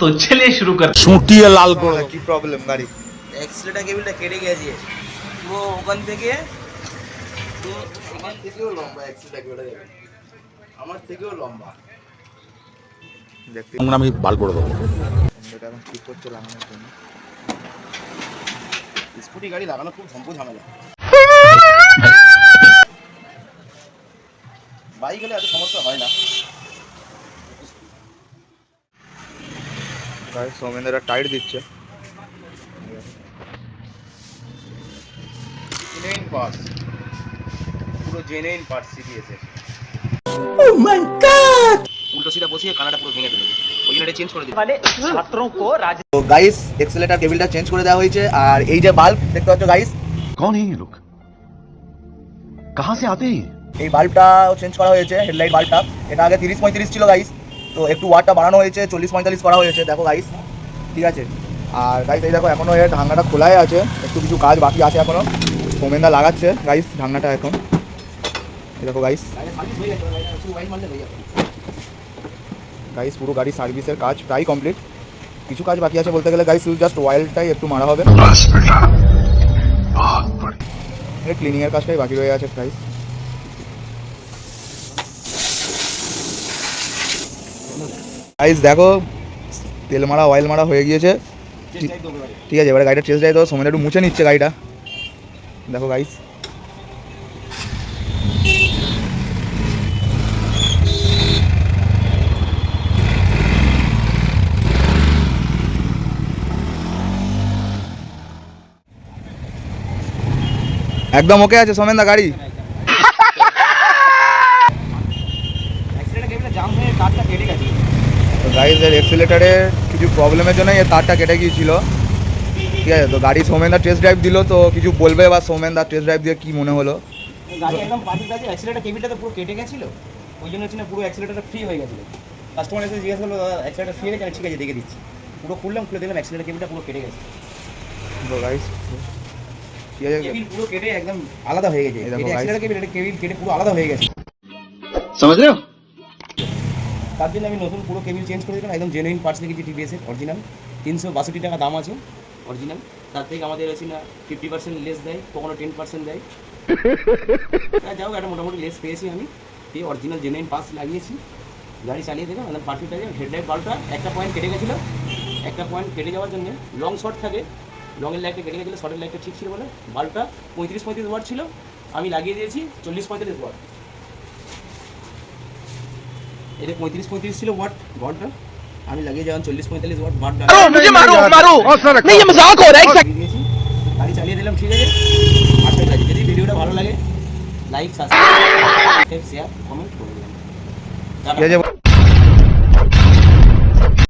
তো ছেলে শুরু কর। ছুটিয়ে লাল করে। কি প্রবলেম গাড়ি। এক্সলেটা কেবিলটা কেটে গেছে। তো ওখান থেকে তো ওখান থেকেও লম্বা এক্সলেটা কেটে গেছে। আমার থেকেও লম্বা। দেখতে আমি বাল করে দেবো। এটা এখন ঠিক করতে লাগানোর জন্য? স্কুটি গাড়ি লাগানো খুব সম্পূর্ণ ঝামেলা। বাইক হলে এত সমস্যা হয় না। গাড়ি সৌমেন্দ্ররা টাইট দিচ্ছে জেনুইন পার্টস পুরো জেনুইন পার্টস সিরিয়াস এর উল্টো সিধা বসিয়ে কানাটা পুরো ভেঙে ফেলেছে ওই জন্য এটা চেঞ্জ করে দিই তো গাইস এক্সেলেটার কেবিলটা চেঞ্জ করে দেওয়া হয়েছে আর এই যে বাল্ব দেখতে পাচ্ছ গাইস कौन है ये लोग कहां से आते हैं ये? এই বাল্বটা চেঞ্জ করা হয়েছে হেডলাইট বাল্বটা এটা আগে তিরিশ পঁয়ত্রিশ ছিল গাইস তো একটু ওয়াটটা বাড়ানো হয়েছে চল্লিশ পঁয়তাল্লিশ করা হয়েছে। দেখো গাইস ঠিক আছে? আর গাইস এই দেখো এখনও এর ঢাকনাটা খোলাই আছে। একটু কিছু কাজ বাকি আছে এখনও। সোমেনদা লাগাচ্ছে। গাইস ঢাকনাটা এখন। এই দেখো গাইস গাইস পুরো গাড়ি সার্ভিসের কাজ প্রায় কমপ্লিট কিছু কাজ বাকি আছে বলতে গেলে গাইস শুধু জাস্ট অয়েলটাই একটু মারা হবে। ক্লিনিং এর কাজটাই বাকি রয়ে আছে গাইস গাইস দেখো তেল মারা অয়েল মারা হয়ে গিয়েছে। ঠিক আছে এবারে গাড়িটা চেস যাই তো সময় একটু মুছে নিচ্ছে গাড়িটা। দেখো গাইস একদম ওকে আছে সোমেন দা গাড়ি জাম হয়ে কেটে গেছে। তো গাড়ির এক্সিলেটারের কিছু প্রবলেমের জন্য এই তারটা কেটে গিয়েছিল। ঠিক আছে তো গাড়ি সৌমেনদা টেস্ট ড্রাইভ দিল তো কিছু বলবে বা সৌমেনদা টেস্ট ড্রাইভ দিয়ে কী মনে হলো? গাড়ি একদম পার্টি অ্যাক্সিলেটার কেবিলটা তো পুরো কেটে গেছিল। ওই জন্য হচ্ছে পুরো অ্যাক্সিলেটারটা ফ্রি হয়ে গেছিল। কাস্টমার এসে জিজ্ঞেস করল অ্যাক্সিলেটার ফ্রি হয়ে গেছে ঠিক আছে দেখে দিচ্ছি। পুরো খুললাম খুলে দিলাম অ্যাক্সিলেটার কেবিলটা পুরো কেটে গেছে। ঠিক আছে। কেবিল পুরো কেটে একদম আলাদা হয়ে গেছে। অ্যাক্সিলেটার কেবিল কেবিল কেটে পুরো আলাদা হয়ে গেছে। সমঝ তার জন্য আমি নতুন পুরো কেবিল চেঞ্জ করে দিলাম, একদম জেনুইন পার্টস দেখেছি টিভিএসের অরিজিনাল তিনশো বাষট্টি টাকা দাম আছে অরিজিনাল তার থেকে আমাদের আছে না ফিফটি পার্সেন্ট লেস দেয়, কখনো টেন পার্সেন্ট দেয়। তা যাও একটা মোটামুটি লেস পেয়েছি আমি। দিয়ে অরিজিনাল জেনুইন পার্টস লাগিয়েছি। গাড়ি চালিয়ে দেখলাম, একদম পারফেক্ট আছে। হেডলাইট বাল্বটা একটা পয়েন্ট কেটে গেছিল। একটা পয়েন্ট কেটে যাওয়ার জন্য লং শর্ট থাকে। লংয়ের লাইটটা কেটে গেছিল শর্টের লাইটটা ঠিক ছিল বলে। বাল্বটা পঁয়ত্রিশ পঁয়ত্রিশ ওয়াট ছিল। আমি লাগিয়ে দিয়েছি, চল্লিশ পঁয়তাল্লিশ ওয়াট এটা পঁয়ত্রিশ পঁয়ত্রিশ ছিল ওয়াট বাল্বটা আমি লাগিয়ে যখন চল্লিশ পঁয়তাল্লিশ ওয়াট বাল্বটা মুঝে মারো মারো नहीं ये मजाक हो रहा है লাগিয়ে দিয়েছি গাড়ি চালিয়ে দিলাম ঠিক আছে পারফেক্ট আছে যদি ভিডিওটা ভালো লাগে লাইক সাবস্ক্রাইব শেয়ার কমেন্ট করে দিলাম ঠিক আছে